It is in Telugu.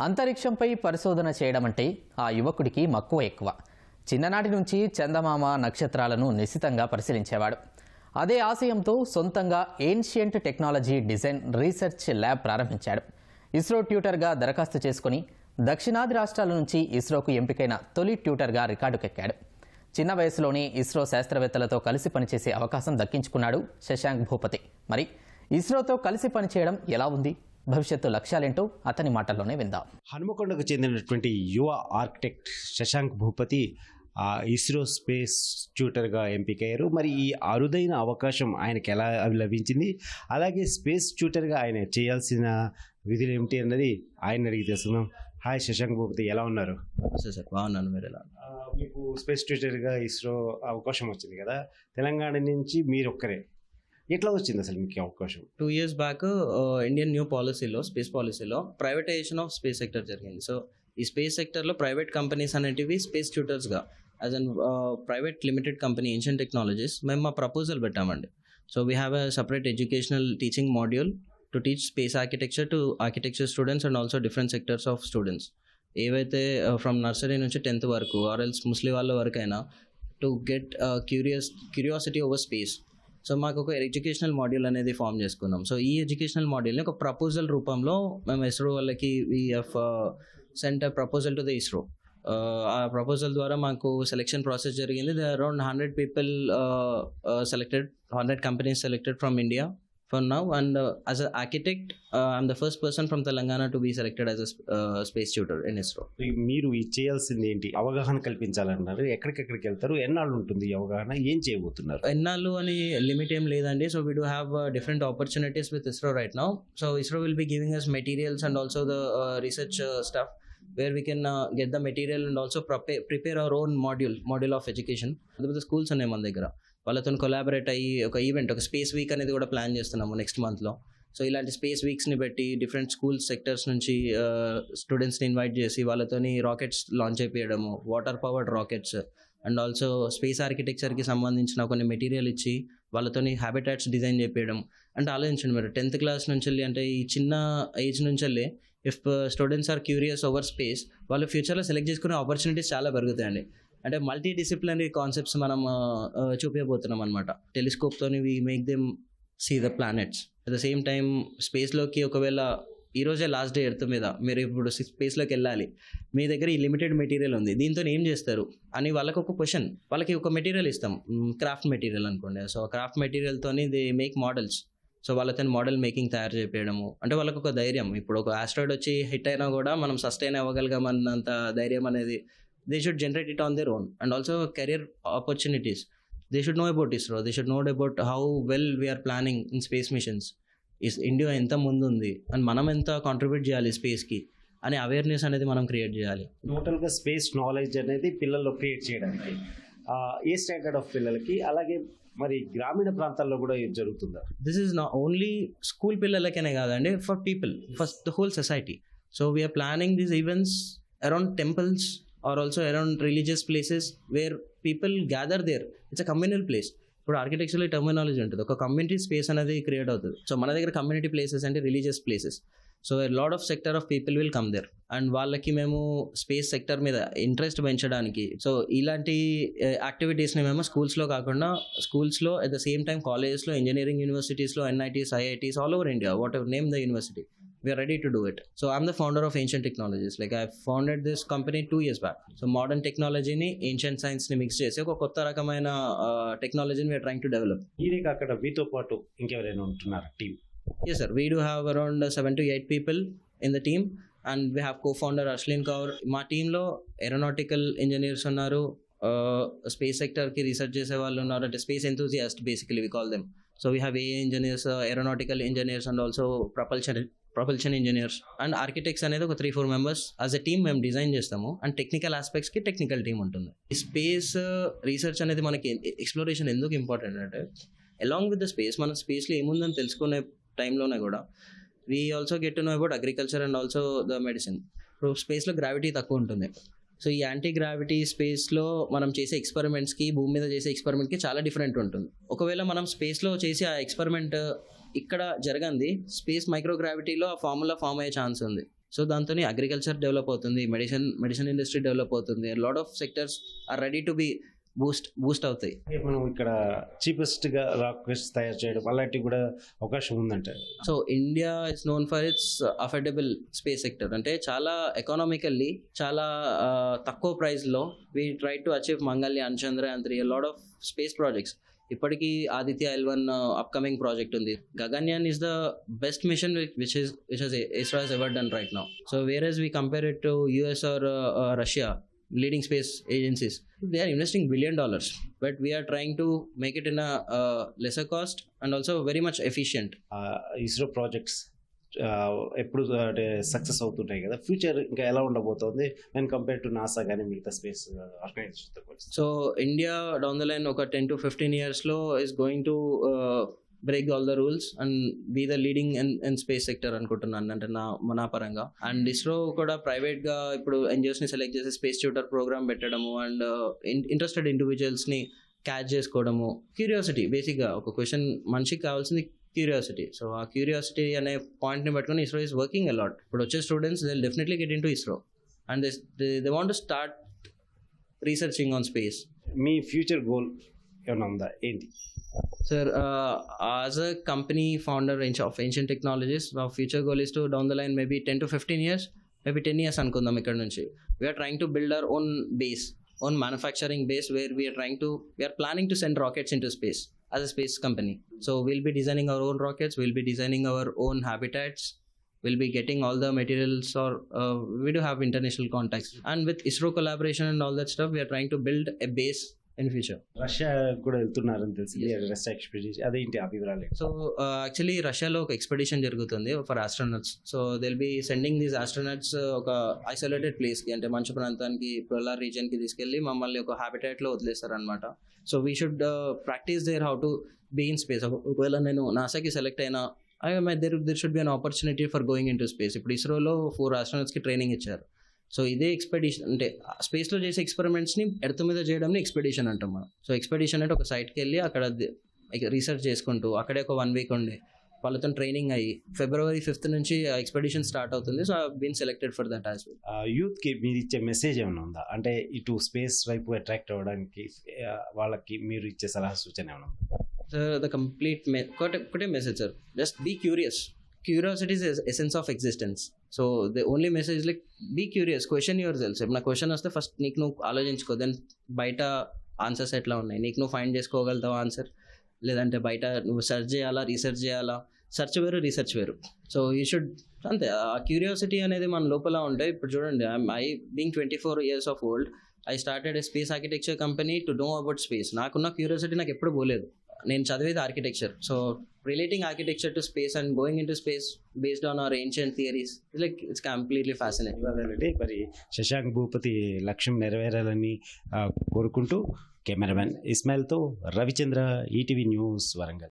అంతరిక్షంపై పరిశోధన చేయడం అంటే ఆ యువకుడికి మక్కువ ఎక్కువ. చిన్ననాటి నుంచి చందమామ నక్షత్రాలను నిశితంగా పరిశీలించేవాడు. అదే ఆశయంతో సొంతంగా ancient technology design research lab ప్రారంభించాడు. ఇస్రో ట్యూటర్గా దరఖాస్తు చేసుకుని దక్షిణాది రాష్ట్రాల నుంచి ఇస్రోకు ఎంపికైన తొలి ట్యూటర్గా రికార్డుకెక్కాడు. చిన్న వయసులోనే ఇస్రో శాస్త్రవేత్తలతో కలిసి పనిచేసే అవకాశం దక్కించుకున్నాడు శశాంక్ భూపతి. మరి ఇస్రోతో కలిసి పనిచేయడం ఎలా ఉంది? భవిష్యత్తు లక్ష్యాలేంటో అతని మాటల్లోనే విందాం. హనుమకొండకు చెందినటువంటి యువ ఆర్కిటెక్ట్ శశాంక్ భూపతి ఇస్రో స్పేస్ ట్యూటర్గా ఎంపికయ్యారు. మరి ఈ అరుదైన అవకాశం ఆయనకి ఎలా లభించింది? అలాగే స్పేస్ ట్యూటర్గా ఆయన చేయాల్సిన విధులు ఏమిటి అన్నది ఆయన అడిగి తెలుసుకుందాం. హాయ్ శశాంక్ భూపతి ఎలా ఉన్నారు? సార్ సార్ బాగున్నాను. మీరు ఎలా మీకు స్పేస్ ట్యూటర్గా ఇస్రో అవకాశం వచ్చింది కదా. తెలంగాణ నుంచి మీరు ఒక్కరే ఎట్లా వచ్చింది అసలు మీకు అవకాశం? Two years back Indian new పాలసీలో స్పేస్ పాలసీలో ప్రైవేటైజేషన్ ఆఫ్ స్పేస్ సెక్టర్ జరిగింది. సో ఈ స్పేస్ సెక్టర్లో ప్రైవేట్ కంపెనీస్ అనేటివి space ట్యూటర్స్గా as an private limited company ancient technologies మేము మా ప్రపోజల్ పెట్టామండి. So we have a separate educational teaching module to teach space architecture to architecture students and also different sectors of students ఏవైతే ఫ్రమ్ నర్సరీ నుంచి టెన్త్ వరకు ఆర్ ఎల్స్ ముస్లిం వాళ్ళ వరకు అయినా to get curious curiosity over space so మాకు ఒక ఎడ్యుకేషనల్ మాడ్యూల్ అనేది ఫామ్ చేసుకున్నాం సో ఈ ఎడ్యుకేషనల్ మాడ్యూల్ని ఒక ప్రపోజల్ రూపంలో మేము ఇస్రో వాళ్ళకి we centre sent proposal to the ISRO. ఆ ప్రపోజల్ ద్వారా మాకు సెలెక్షన్ ప్రాసెస్ జరిగింది. The around hundred people selected hundred companies selected from India for now and as a architect I'm the first person from Telangana to be selected as a space tutor in ISRO ఈ- మీరు ఇది చేయాల్సింది ఏంటి? అవగాహన కల్పించాలన్నారు. ఎక్కడికెక్కడికి వెళ్తారు? ఎన్నాళ్ళు ఉంటుంది అవగాహన? ఏం చేయబోతున్నారు? ఎన్నాళ్ళు అని లిమిట్ ఏం లేదండి. So we do have different opportunities with ISRO right now so ISRO will be giving us materials and also the research stuff where we can get the material and also prepare our own module module of education పెద్ద పెద్ద స్కూల్స్ ఉన్నాయి మన దగ్గర వాళ్ళతో కొలాబరేట్ అయ్యి ఒక ఈవెంట్ ఒక స్పేస్ వీక్ అనేది కూడా ప్లాన్ చేస్తున్నాము నెక్స్ట్ మంత్లో సో ఇలాంటి స్పేస్ వీక్స్ని పెట్టి డిఫరెంట్ స్కూల్స్ సెక్టర్స్ నుంచి స్టూడెంట్స్ని ఇన్వైట్ చేసి వాళ్ళతోని rockets launch అయిపోయడము water powered rockets and also space ఆర్కిటెక్చర్కి సంబంధించిన కొన్ని మెటీరియల్ ఇచ్చి వాళ్ళతోని హ్యాబిటాట్స్ డిజైన్ చేయడం అంటే ఆలోచించండి మీరు టెన్త్ క్లాస్ నుంచి వెళ్ళి అంటే ఈ చిన్న ఏజ్ నుంచి వెళ్ళి if students are curious over space వాళ్ళు ఫ్యూచర్లో సెలెక్ట్ చేసుకునే ఆపర్చునిటీస్ చాలా పెరుగుతాయండి. అంటే మల్టీ డిసిప్లినరీ కాన్సెప్ట్స్ మనం చూపించబోతున్నాం అనమాట టెలిస్కోప్తోని we make them see the planets at the same time స్పేస్లోకి ఒకవేళ ఈ రోజే లాస్ట్ డే ఎర్త్ మీద మీరు ఇప్పుడు స్పేస్లోకి వెళ్ళాలి. మీ దగ్గర ఈ లిమిటెడ్ మెటీరియల్ ఉంది. దీంతో ఏం చేస్తారు? అని వాళ్ళకి ఒక క్వశ్చన్ వాళ్ళకి ఒక మెటీరియల్ ఇస్తాం. క్రాఫ్ట్ మెటీరియల్ అనుకోండి. సో క్రాఫ్ట్ మెటీరియల్తోని దే మేక్ మోడల్స్ సో వాళ్ళతో మోడల్ మేకింగ్ తయారు చేయడము అంటే వాళ్ళకు ఒక ధైర్యం. ఇప్పుడు ఒక ఆస్ట్రాయిడ్ వచ్చి హిట్ అయినా కూడా మనం సస్టైన్ అవ్వగలిగామన్నంత ధైర్యం అనేది they should generate it on their own and also career opportunities they should know about ISRO they should know about how well we are planning in space missions is India ఎంత ముందు ఉంది అండ్ మనం ఎంత కాంట్రిబ్యూట్ చేయాలి స్పేస్కి అనే అవేర్నెస్ అనేది మనం క్రియేట్ చేయాలి. టోటల్గా స్పేస్ నాలెడ్జ్ అనేది పిల్లల్లో క్రియేట్ చేయడానికి ఏ స్టాండర్డ్ ఆఫ్ పిల్లలకి అలాగే మరి గ్రామీణ ప్రాంతాల్లో కూడా ఇది జరుగుతుందా? This is not only school పిల్లలకనే కాదండి for people first the whole society so we are planning these events around temples or also around religious places where people gather there. It's a communal place. ఇప్పుడు ఆర్కిటెక్చర్లో టర్మినాలజీ ఉంటుంది. ఒక కమ్యూనిటీ స్పేస్ అనేది క్రియేట్ అవుతుంది. సో మన దగ్గర కమ్యూనిటీ ప్లేసెస్ అంటే religious places. So lot of sector of people will come there. And వాళ్ళకి మేము స్పేస్ సెక్టర్ మీద ఇంట్రెస్ట్ పెంచడానికి. సో ఇలాంటి యాక్టివిటీస్ని మేము స్కూల్స్లో కాకుండా స్కూల్స్లో అట్ ద సేమ్ టైం కాలేజెస్లో engineering యూనివర్సిటీస్లో NITs IITs all over India whatever name the university. We are ready to do it so I'm the founder of Ancient Technologies like I founded this company two years back so modern టెక్నాలజీని ఏన్షియన్ సైన్స్ని మిక్స్ చేసి ఒక కొత్త రకమైన టెక్నాలజీని వీఆర్ ట్రైంగ్ టు డెవలప్ మీరే కాకుండా మీతో పాటు ఇంకెవరైనా ఉంటున్నారు? Team Yes, sir. We do have around uh, seven to eight people in the team, and we have co-founder Ashlin Kaur. మా టీంలో ఏరోనాటికల్ ఇంజనీర్స్ ఉన్నారు. స్పేస్ సెక్టర్కి రీసెర్చ్ చేసే వాళ్ళు ఉన్నారు. అంటే space enthusiast basically we call them so we have a engineers aeronautical engineers and also propulsion profession engineers and architects అనేది ఒక three four members as a team మేము డిజైన్ చేస్తాము. అండ్ టెక్నికల్ ఆస్పెక్ట్స్కి టెక్నికల్ టీమ్ ఉంటుంది. ఈ స్పేస్ రీసెర్చ్ uh, అనేది మనకి ఎక్స్ప్లోరేషన్ ఎందుకు ఇంపార్టెంట్ అంటే అలాంగ్ విత్ ద స్పేస్ మన స్పేస్లో ఏముందని తెలుసుకునే టైంలోనే కూడా we also get to know about agriculture and also the medicine ఇప్పుడు స్పేస్లో గ్రావిటీ తక్కువ ఉంటుంది. సో ఈ యాంటీ గ్రావిటీ స్పేస్లో మనం చేసే ఎక్స్పెరిమెంట్స్కి భూమి మీద చేసే ఎక్స్పెరిమెంట్కి చాలా డిఫరెంట్ ఉంటుంది. ఒకవేళ మనం స్పేస్లో చేసే ఆ ఎక్స్పెరిమెంట్ ఇక్కడ జరగంది స్పేస్ మైక్రోగ్రావిటీలో ఆ ఫార్ములా ఫామ్ అయ్యే ఛాన్స్ ఉంది. సో దాంతో అగ్రికల్చర్ డెవలప్ అవుతుంది మెడిసిన్ మెడిసిన్ ఇండస్ట్రీ డెవలప్ అవుతుంది. Lot of sectors are ready to be boost boost అవుతాయి. మనం ఇక్కడ చీపెస్ట్గా రాకెట్స్ తయారు చేయడం అలాంటివి కూడా అవకాశం ఉందంటారు. So India is known for its affordable space sector అంటే చాలా ఎకనామికల్లీ చాలా uh, తక్కువ ప్రైస్లో we try to achieve Mangalyaan Chandrayaan three lot of space projects ఇప్పటికీ Aditya L one upcoming project ఉంది. Gaganyaan is the best mission which which ISRO has ever done right now so whereas we compare it to US or Russia leading space agencies they are investing billion dollars but we are trying to make it in a lesser cost and also very much efficient ISRO projects ఎప్పుడు అంటే సక్సెస్ అవుతుంటాయి కదా. ఫ్యూచర్ ఇంకా ఎలా ఉండబోతోంది అండ్ కంపేర్ టు నాసా కానీ మిగతా space ఆర్గనైజేషన్తో so India down the line ఒక టెన్ టు ఫిఫ్టీన్ ఇయర్స్లో is going to break all the rules and be the leading in in space sector అనుకుంటున్నాను. అంటే నా మన పరంగా. అండ్ ఇస్రో కూడా ప్రైవేట్గా ఇప్పుడు ఎన్జిఓస్ని సెలెక్ట్ చేసి స్పేస్ ట్యూటర్ ప్రోగ్రామ్ పెట్టడము అండ్ ఇంట్రెస్టెడ్ ఇండివిజువల్స్ని క్యాచ్ చేసుకోవడము. క్యూరియాసిటీ బేసిక్గా ఒక క్వశ్చన్ మనిషికి కావాల్సింది క్యూరియాసిటీ సో ఆ క్యూరియాసిటీ అనే పాయింట్ని పట్టుకొని ఇస్రో ఇస్ వర్కింగ్ అలాట్ ఇప్పుడు వచ్చే students they definitely get in to ISRO and they want to start researching on space me future goal ఏమైనా ఉందా ఏంటి? Sir, uh, as a company founder range of ancient technologies, our future goal is to down the line maybe 10 to 15 years, maybe 10 years అనుకుందాం ఇక్కడ నుంచి. We are trying to build our own base own manufacturing base where we are trying to we are planning to send rockets in to space as a space company. So we'll be designing our own rockets, we'll be designing our own habitats, we'll be getting all the materials or uh, we do have international contacts. And with ISRO collaboration and all that stuff, we are trying to build a base in future Russia కూడా వెళ్తున్నారని తెలిసింది. రష్యా ఎక్స్పెడిషన్ అదేంటి ఆ వివరాలు? సో యాక్చువల్లీ రష్యాలో ఒక ఎక్స్పెడిషన్ జరుగుతుంది for astronauts so they'll be sending these astronauts ఒక ఐసోలేటెడ్ ప్లేస్కి అంటే మంచు ప్రాంతానికి పోలార్ రీజియన్కి తీసుకెళ్ళి మమ్మల్ని ఒక హ్యాబిటేట్లో వదిలేస్తారు అనమాట so we should practice there how to be in space ఒకవేళ నేను నాసాకి సెలెక్ట్ అయినా I my there there should be an opportunity for going in to space ఇప్పుడు ఇస్రోలో ఫోర్ ఆస్ట్రోనట్స్కి ట్రైనింగ్ ఇచ్చారు. సో ఇదే ఎక్స్పెడిషన్ అంటే స్పేస్లో చేసే ఎక్స్పెరిమెంట్స్ని ఎర్త్ మీద చేయడం ఎక్స్పెడిషన్ అంటాం మనం. సో ఎక్స్పెడిషన్ అంటే ఒక సైట్కి వెళ్ళి అక్కడ రీసెర్చ్ చేసుకుంటూ అక్కడే ఒక వన్ వీక్ ఉండి. వాళ్ళతో ట్రైనింగ్ అయ్యి ఫిబ్రవరి ఫిఫ్త్ నుంచి ఎక్స్పెడిషన్ స్టార్ట్ అవుతుంది. So been selected for that as well ఆ, యూత్కి మీరు ఇచ్చే మెసేజ్ ఏమైనా ఉందా? అంటే ఇటు స్పేస్ వైపు అట్రాక్ట్ అవ్వడానికి వాళ్ళకి మీరు ఇచ్చే సలహా సూచన ఏమైనా ఉందా? సార్ ద కంప్లీట్ ఒకటే message sir just be curious curiosity is essence of existence so the only message like be curious question yourselves ఇప్పుడు నా క్వశ్చన్ వస్తే ఫస్ట్ నీకు నువ్వు ఆలోచించుకో దెన్ బయట ఆన్సర్స్ ఎట్లా ఉన్నాయి? నీకు నువ్వు ఫైండ్ చేసుకోగలుగుతావు ఆన్సర్ లేదంటే బయట నువ్వు సెర్చ్ చేయాలా రీసెర్చ్ చేయాలా? సెర్చ్ వేరు రీసెర్చ్ వేరు. సో యూ షుడ్ అంతే. ఆ క్యూరియాసిటీ అనేది మన లోపల ఉంటే ఇప్పుడు చూడండి I being twenty four years of old I started a space architecture company to know about space నాకున్న క్యూరియాసిటీ నాకు ఎప్పుడు పోలేదు. నేను చదివేది architecture so relating architecture to space and going in to space based on our ancient theories like it's completely fascinating మరి శశాంక్ భూపతి లక్ష్యం నెరవేరాలని కోరుకుంటూ కెమెరామెన్ ఇస్మాయిల్తో రవిచంద్ర ఈటీవీ న్యూస్ వరంగల్.